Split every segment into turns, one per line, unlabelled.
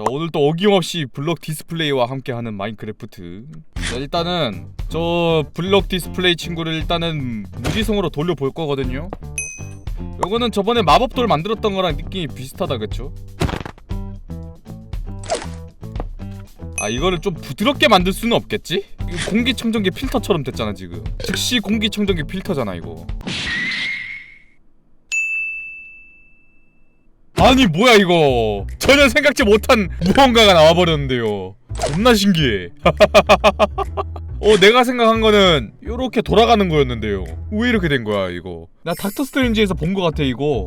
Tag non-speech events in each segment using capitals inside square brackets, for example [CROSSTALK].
자 오늘 또 어김없이 블록 디스플레이와 함께하는 마인크래프트 자 일단은 저 블록 디스플레이 친구를 일단은 무지성으로 돌려볼 거거든요 요거는 저번에 마법돌 만들었던 거랑 느낌이 비슷하다 그쵸? 아 이거를 좀 부드럽게 만들 수는 없겠지? 공기청정기 필터처럼 됐잖아 지금 즉시 공기청정기 필터잖아 이거 아니 뭐야 이거. 전혀 생각지 못한 무언가가 나와버렸는데요. 겁나 신기해. [LAUGHS] 어 내가 생각한 거는 요렇게 돌아가는 거였는데요. 왜 이렇게 된 거야 이거? 나 닥터 스트레인지에서 본 거 같아 이거.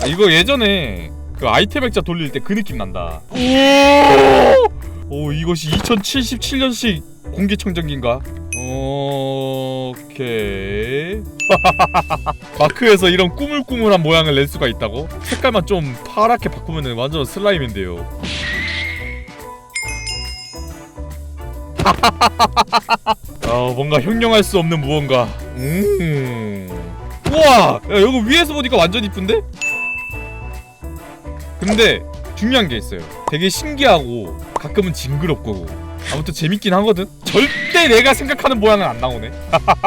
아, 이거 예전에 그 아이템 액자 돌릴 때 그 느낌 난다. 오! 오 이것이 2077년식 공기청정기인가? 오케이. [LAUGHS] 마크에서 이런 꾸물꾸물한 모양을 낼 수가 있다고? 색깔만 좀 파랗게 바꾸면 완전 슬라임인데요. [LAUGHS] 아 뭔가 형용할 수 없는 무언가. 음. 우와! 야 이거 위에서 보니까 완전 이쁜데? 근데 중요한 게 있어요. 되게 신기하고 가끔은 징그럽고 아무튼 재밌긴 하거든. 절대 내가 생각하는 모양은 안 나오네.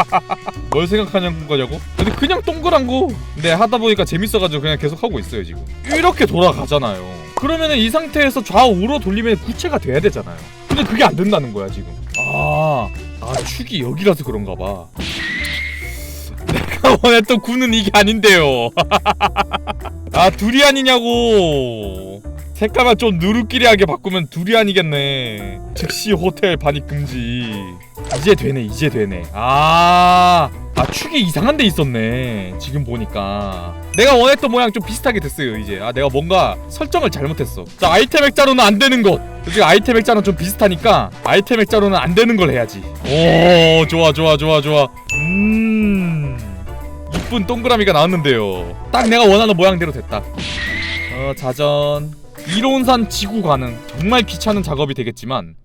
[LAUGHS] 뭘 생각하는 거냐고? 근데 그냥 동그란 거 근데 하다 보니까 재밌어가지고 그냥 계속 하고 있어요 지금. 이렇게 돌아가잖아요. 그러면은 이 상태에서 좌우로 돌리면 구체가 돼야 되잖아요. 근데 그게 안 된다는 거야 지금. 아, 아 축이 여기라서 그런가 봐. [LAUGHS] 내가 원했던 구는 이게 아닌데요. [LAUGHS] 아 두리안이냐고 색깔만 좀 누르끼리하게 바꾸면 두리안이겠네. 즉시 호텔 반입 금지. 이제 되네 이제 되네. 아, 아 축이 이상한 데 있었네. 지금 보니까. 내가 원했던 모양 좀 비슷하게 됐어요 이제. 아 내가 뭔가 설정을 잘못했어. 자 아이템 액자로는 안 되는 것. 솔직히 아이템 액자는 좀 비슷하니까 아이템 액자로는 안 되는 걸 해야지. 오 좋아 좋아 좋아 좋아. 음 이쁜 동그라미가 나왔는데요. 딱 내가 원하는 모양대로 됐다. 어 자전 이론산 지구 가능 정말 귀찮은 작업이 되겠지만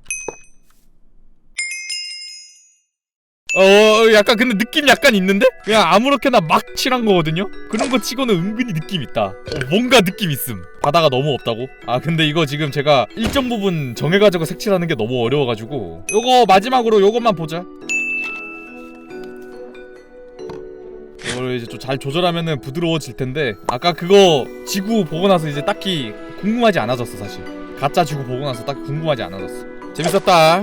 어 약간 근데 느낌 약간 있는데? 그냥 아무렇게나 막 칠한 거거든요? 그런 거 치고는 은근히 느낌 있다 어, 뭔가 느낌 있음 바다가 너무 없다고? 아 근데 이거 지금 제가 일정 부분 정해가지고 색칠하는 게 너무 어려워가지고 요거 마지막으로 요것만 보자 이걸 이제 좀 잘 조절하면은 부드러워질 텐데 아까 그거 지구 보고 나서 이제 딱히 궁금하지 않아졌어 사실. 가짜 지구 보고 나서 딱 궁금하지 않아졌어. 재밌었다